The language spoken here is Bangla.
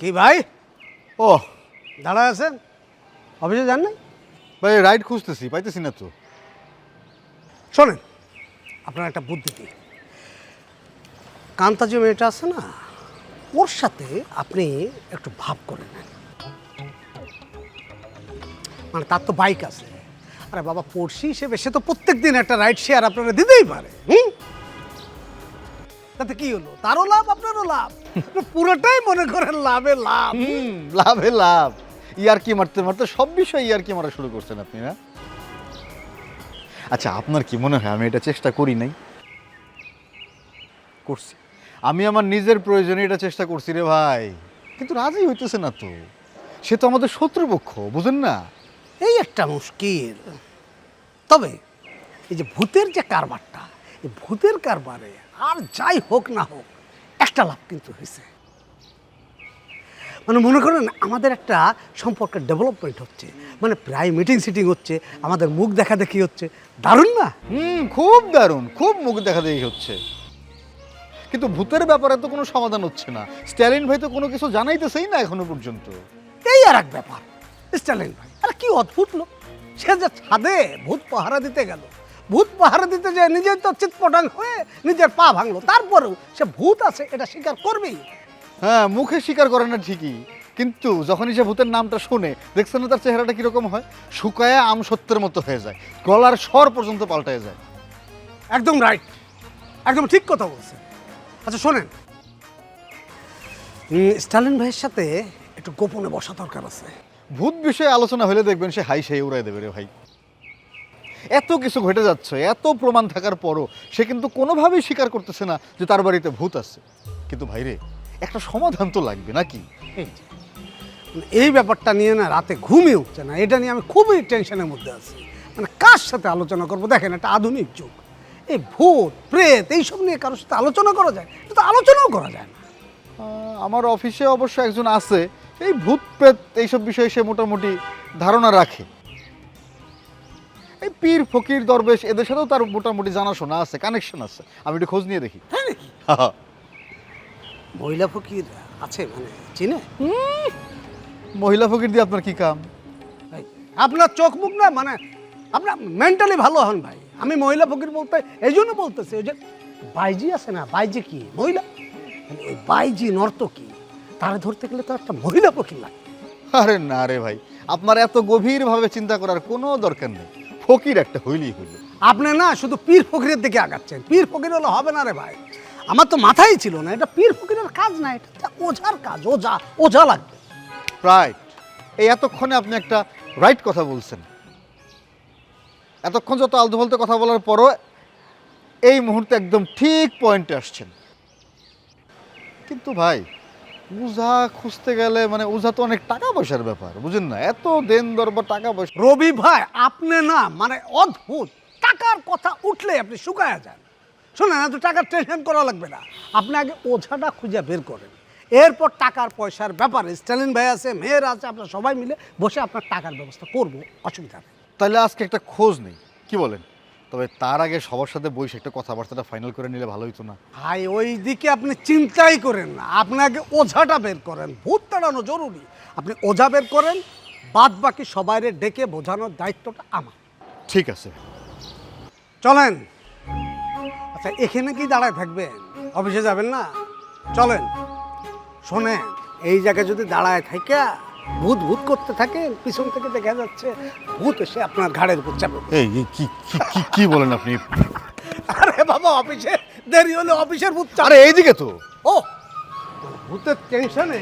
কি ভাই? ও দাঁড়ায় আছেন? অফিসে যান নাই ভাই রাইড খুঁজতেছি পাইতেছি না তো। শোনেন আপনার একটা বুদ্ধি দিই কান্তা যে মেয়েটা আছে না ওর সাথে আপনি একটু ভাব করে নেন। মানে তার তো বাইক আছে। আরে বাবা পড়শি হিসেবে সে তো প্রত্যেক দিন একটা রাইড শেয়ার আপনারা দিতেই পারে হুম? তাতে কি হলো? তারও লাভ আপনারও লাভ? পুরোটাই মনে করেন লাভে লাভ। হুম লাভে লাভ। ইয়ার কি মারতে মারতে সব বিষয়ে ইয়ার কি মারা শুরু করছেন আপনি না আচ্ছা আপনার কি মনে হয় আমি এটা চেষ্টা করি নাই? করছি। আমি আমার নিজের প্রয়োজনে এটা চেষ্টা করছি রে ভাই। কিন্তু রাজি হইতেছে না তো। সে তো আমাদের শত্রুপক্ষ বুঝেন না? এই একটা মুশকিল। তবে এই যে ভূতের যে কারবারটা এই ভূতের কারবারে আর যাই হোক না হোক একটা লাভ কিন্তু হয়েছে। মানে মনে করেন আমাদের একটা সম্পর্কের ডেভেলপমেন্ট হচ্ছে মানে প্রায় মিটিং সিটিং হচ্ছে আমাদের মুখ দেখা দেখি হচ্ছে। দারুণ না? হুম খুব দারুণ খুব মুখ দেখা দেখি হচ্ছে। কিন্তু ভূতের ব্যাপারে তো কোনো সমাধান হচ্ছে না। স্ট্যালিন ভাই তো কোনো কিছু জানাইতেছেই না এখনও পর্যন্ত। এই আর এক ব্যাপার স্ট্যালিন ভাই আরে কি অদ্ভুত লোক। সে যে ছাদে ভূত পাহারা দিতে গেল ভূত পাহারা দিতে যে নিজে তো চিৎপটাং হয়ে নিজের পা ভাঙলো। তারপরেও সে ভূত আছে এটা স্বীকার করবেই। হ্যাঁ মুখে স্বীকার করে না ঠিকই। কিন্তু যখনই সে ভূতের নামটা শুনে দেখছেন না তার চেহারাটা কীরকম হয়? শুকায়া আম সত্যের মতো হয়ে যায়। গলার স্বর পর্যন্ত পাল্টায় যায়। একদম রাইট একদম ঠিক কথা বলছে। আচ্ছা শোনেন। উম, স্টালিন ভাইয়ের সাথে একটু গোপনে বসা দরকার আছে। ভূত বিষয়ে আলোচনা হলে দেখবেন সে হাই সেই উড়াই দেবে রে ভাই। এত কিছু ঘটে যাচ্ছে এত প্রমাণ থাকার পরও সে কিন্তু কোনোভাবেই স্বীকার করতেছে না যে তার বাড়িতে ভূত আছে। কিন্তু ভাইরে একটা সমাধান তো লাগবে নাকি? এই ব্যাপারটা নিয়ে না রাতে ঘুমই উঠছে না। এটা নিয়ে আমি খুবই টেনশনের মধ্যে আছি। মানে কার সাথে আলোচনা করব? দেখেন একটা আধুনিক যুগ। এই ভূত প্রেত এইসব নিয়ে কারোর সাথে আলোচনা করা যায়? এটা তো আলোচনাও করা যায় না। আমার অফিসে অবশ্য একজন আছে। এই ভূত প্রেত এইসব বিষয়ে সে মোটামুটি ধারণা রাখে। এই পীর ফকির দরবেশ এদের সাথেও তার মোটামুটি জানাশোনা আছে কানেকশন আছে। আমি একটু খোঁজ নিয়ে দেখি। তাই নাকি? মহিলা ফকির আছে মানে চিনে? মহিলা ফকির দিয়ে আপনার কি কাম? ভাই, আপনার চোখ মুখ না মানে আপনার মেন্টালি ভালো হন ভাই। আমি মহিলা ফকির বলতে এই জন্য বলতেছি ওই যে বাইজি আছে না বাইজি কি? মহিলা? মানে ওই বাইজি নর্তকী তারা ধরতে গেলে তো একটা মহিলা ফকির লাগে। আরে না রে ভাই আপনার এত গভীরভাবে চিন্তা করার কোনো দরকার নেই। ফকির একটা হইলেই হইল। আপনি না শুধু পীর ফকিরের দিকে আগাচ্ছেন। পীর ফকির হলে হবে না রে ভাই। আমার তো মাথায় ছিল না এটা পীর ফকিরের কাজ না এটা ওঝার কাজ ওঝা ওঝা লাগবে। রাইট এই এতক্ষণে আপনি একটা রাইট কথা বলছেন। এতক্ষণ যত আলতু ফালতু কথা বলার পরও এই মুহূর্তে একদম ঠিক পয়েন্টে আসছেন। কিন্তু ভাই উজা খুঁজতে গেলে মানে উজা তো অনেক টাকা পয়সার ব্যাপার বুঝেন না? এত দেন দর বা টাকা পয়সা। রবি ভাই আপনি না মানে অদ্ভুত। টাকার কথা উঠলে আপনি শুকায়া যান। শোনেন এত টাকার টেনশন করা লাগবে না। আপনি আগে ওঝাটা খুঁজে বের করেন। এরপর টাকার পয়সার ব্যাপারে স্ট্যালিন ভাই আছে মেয়ের আছে আপনার সবাই মিলে বসে আপনার টাকার ব্যবস্থা করব অসুবিধা নেই। তাহলে আজকে একটা খোঁজ নেই কি বলেন? তবে তার আগে সবার সাথে বসে একটা কথাবার্তাটা ফাইনাল করে নিলে ভালো হতো না। ভাই ওই দিকে আপনি চিন্তাই করেন না। আপনি আগে ওঝাটা বের করেন। ভূত তাড়ানো জরুরি। আপনি ওঝা বের করেন বাদ বাকি সবাইরে ডেকে বোঝানোর দায়িত্বটা আমার। ঠিক আছে। চলেন। আচ্ছা এখানে কি দাঁড়ায় থাকবেন? অফিসে যাবেন না? চলেন। শোনেন এই জায়গায় যদি দাঁড়ায় থাকে ভূত ভূত করতে থাকে পিছন থেকে দেখা যাচ্ছে ভূত এসে আপনার ঘাড়ের উপর চাপে এই এই কি কি- কি কি বলেন আপনি? আরে বাবা অফিসে দেরি হলে অফিসের ভূত চাপে আরে এইদিকে তো। ও ভূতের টেনশনে